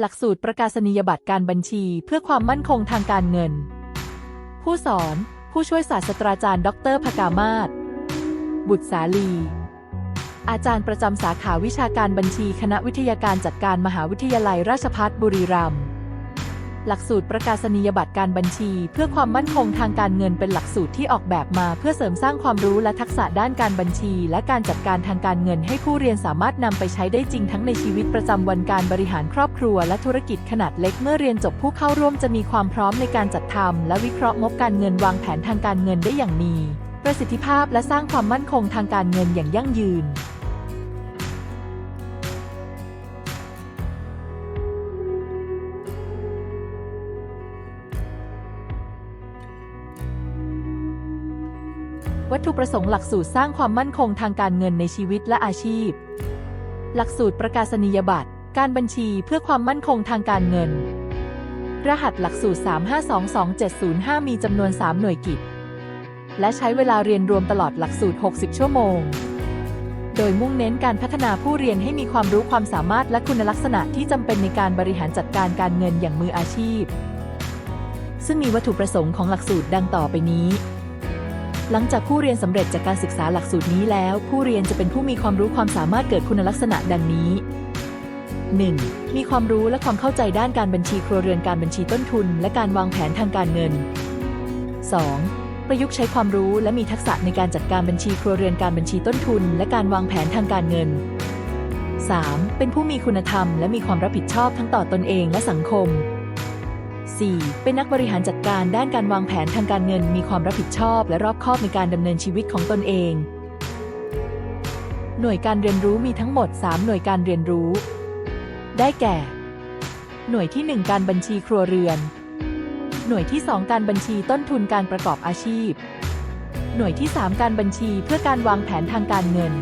หลักสูตรประกาศนียบัตรการบัญชีเพื่อความมั่นคงทางการเงิน ผู้สอน ผู้ช่วยศาสตราจารย์ ดรพกามาศบุตรสาลี อาจารย์ประจำสาขาวิชาการบัญชีคณะวิทยาการจัดการมหาวิทยาลัยราชภัฏบุรีรัมย์ หลักสูตรประกาศนียบัตรการบัญชี เพื่อความมั่นคงทางการเงินเป็นหลักสูตรที่ออกแบบมาเพื่อเสริมสร้างความรู้และทักษะด้านการบัญชี และการจัดการทางการเงินให้ผู้เรียนสามารถนำไปใช้ได้จริงทั้งในชีวิตประจำวันการบริหารครอบครัว และธุรกิจขนาดเล็กเมื่อเรียนจบผู้เข้าร่วมจะมีความพร้อมในการจัดทำและวิเคราะห์งบการเงินวางแผนทางการเงินได้อย่างมีประสิทธิภาพและสร้างความมั่นคงทางการเงินอย่างยั่งยืน วัตถุประสงค์หลักสูตรสร้างความมั่นคงทางการเงินในชีวิตและอาชีพ หลักสูตรประกาศนียบัตร การบัญชีเพื่อความมั่นคงทางการเงิน รหัสหลักสูตร 3522-705 มีจำนวน 3 หน่วยกิจ และใช้เวลาเรียนรวมตลอดหลักสูตร 60 ชั่วโมง โดยมุ่งเน้นการพัฒนาผู้เรียนให้มีความรู้ความสามารถและคุณลักษณะที่จำเป็นในการบริหารจัดการการเงินอย่างมืออาชีพ ซึ่งมีวัตถุประสงค์ของหลักสูตรดังต่อไปนี้ หลังจากผู้เรียนสำเร็จจากการศึกษาหลักสูตรนี้แล้ว ผู้เรียนจะเป็นผู้มีความรู้ความสามารถเกิดคุณลักษณะดังนี้ 1. มีความรู้และความเข้าใจด้านการบัญชีครัวเรือนการบัญชีต้นทุน และการวางแผนทางการเงิน 2. ประยุกต์ใช้ความรู้และมีทักษะในการจัดการบัญชีครัวเรือนการบัญชีต้นทุน และการวางแผนทางการเงิน 3. เป็นผู้มีคุณธรรม และมีความรับผิดชอบทั้งต่อตนเองและสังคม 4. เป็นนักบริหารจัดการด้านการวางแผนทางการเงินมีความรับผิดชอบ และรอบคอบในการดำเนินชีวิตของตนเอง หน่วยการเรียนรู้มีทั้งหมด 3 หน่วยการเรียนรู้ ได้แก่ หน่วยที่ 1 การบัญชีครัวเรือน หน่วยที่ 2 การบัญชีต้นทุนการประกอบอาชีพ หน่วยที่ 3 การบัญชีเพื่อการวางแผนทางการเงิน